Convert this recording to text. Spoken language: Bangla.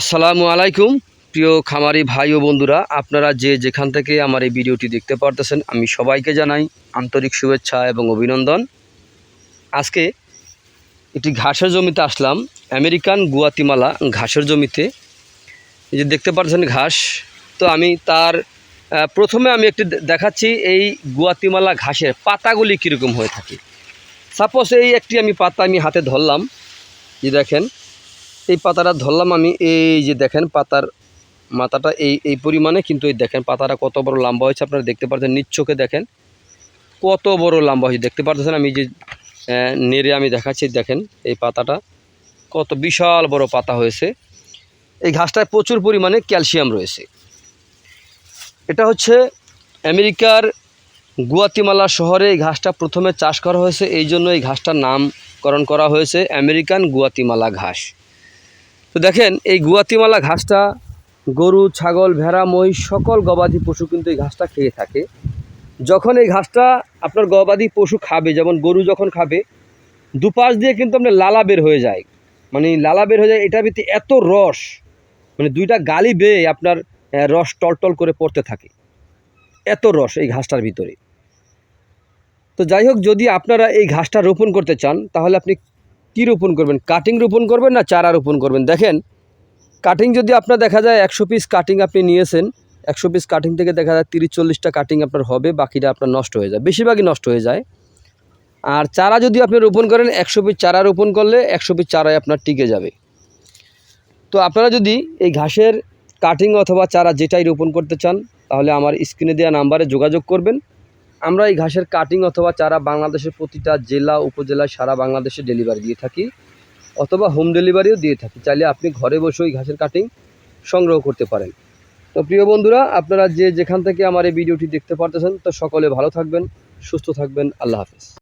আসসালামু আলাইকুম, প্রিয় খামারি ভাই ও বন্ধুরা। আপনারা যে যেখান থেকে আমার এই ভিডিওটি দেখতে পারতেছেন, আমি সবাইকে জানাই আন্তরিক শুভেচ্ছা এবং অভিনন্দন। আজকে একটি ঘাসের জমিতে আসলাম, আমেরিকান গুয়াতিমালা ঘাসের জমিতে। এই যে দেখতে পাচ্ছেন ঘাস, তো আমি তার প্রথমে আমি একটি দেখাচ্ছি এই গুয়াতিমালা ঘাসের পাতাগুলি কীরকম হয়ে থাকে। সাপোজ এই একটি আমি পাতা আমি হাতে ধরলাম যে দেখেন এই পাতাটা ধরলাম আমি, এই যে দেখেন পাতার মাথাটা, এই এই পরিমাণে কিন্তু এই দেখেন পাতাটা কত বড় লম্বা হয়েছে, আপনারা দেখতে পাচ্ছেন নিচ্চোকে দেখেন কত বড় লম্বা হয়েছে, দেখতে পাচ্ছেন আমি যে নেড়ে আমি দেখাচ্ছি, দেখেন এই পাতাটা কত বিশাল বড় পাতা হয়েছে। এই ঘাসটায় প্রচুর পরিমাণে ক্যালসিয়াম রয়েছে। এটা হচ্ছে আমেরিকার গুয়াতিমালা শহরে এই ঘাসটা প্রথমে চাষ করা হয়েছে, এই জন্য এই ঘাসটার নামকরণ করা হয়েছে আমেরিকান গুয়াতিমালা ঘাস। তো দেখেন, এই গুয়াতিমালা ঘাসটা, গরু, ছাগল, ভেড়া, মহিষ, সকল গবাদি পশু কিন্তু এই ঘাসটা খেয়ে থাকে। যখন এই ঘাসটা আপনার গবাদি পশু খাবে, যেমন গরু যখন খাবে, দুপাশ দিয়ে কিন্তু আপনার লালা বের হয়ে যায়। মানে লালা বের হয়ে যায়, এটার ভিত্তি এত রস মানে দুইটা গালি বেয়ে আপনার রস টলটল করে পড়তে থাকে। এত রস এই ঘাসটার ভিতরে। তো যাই হোক, যদি আপনারা এই ঘাসটা রোপণ করতে চান, তাহলে আপনি কী রোপণ করবেন? কাটিং রোপণ করবেন না চারা রোপণ করবেন? দেখেন কাটিং যদি আপনার দেখা যায় একশো পিস কাটিং আপনি নিয়েছেন, একশো পিস কাটিং থেকে দেখা যায় তিরিশ, চল্লিশটা কাটিং আপনার হবে, বাকিটা আপনার নষ্ট হয়ে যায়, বেশিরভাগই নষ্ট হয়ে যায়। আর চারা যদি আপনি রোপণ করেন, একশো পিস চারা রোপণ করলে একশো পিস চারাই আপনার টিকে যাবে। তো আপনারা যদি এই ঘাসের কাটিং অথবা চারা যেটাই রোপণ করতে চান, তাহলে আমার স্ক্রিনে দেওয়া নাম্বারে যোগাযোগ করবেন। আমরা এই ঘাসের কাটিং অথবা চারা বাংলাদেশের প্রতিটা জেলা, উপজেলায় সারা বাংলাদেশে ডেলিভারি দিয়ে থাকি অথবা হোম ডেলিভারিও দিয়ে থাকি। চাইলে আপনি ঘরে বসে ওই ঘাসের কাটিং সংগ্রহ করতে পারেন। তো প্রিয় বন্ধুরা, আপনারা যে যেখান থেকে আমার এই ভিডিওটি দেখতে পারতেছেন, তো সকলে ভালো থাকবেন, সুস্থ থাকবেন, আল্লাহ হাফেজ।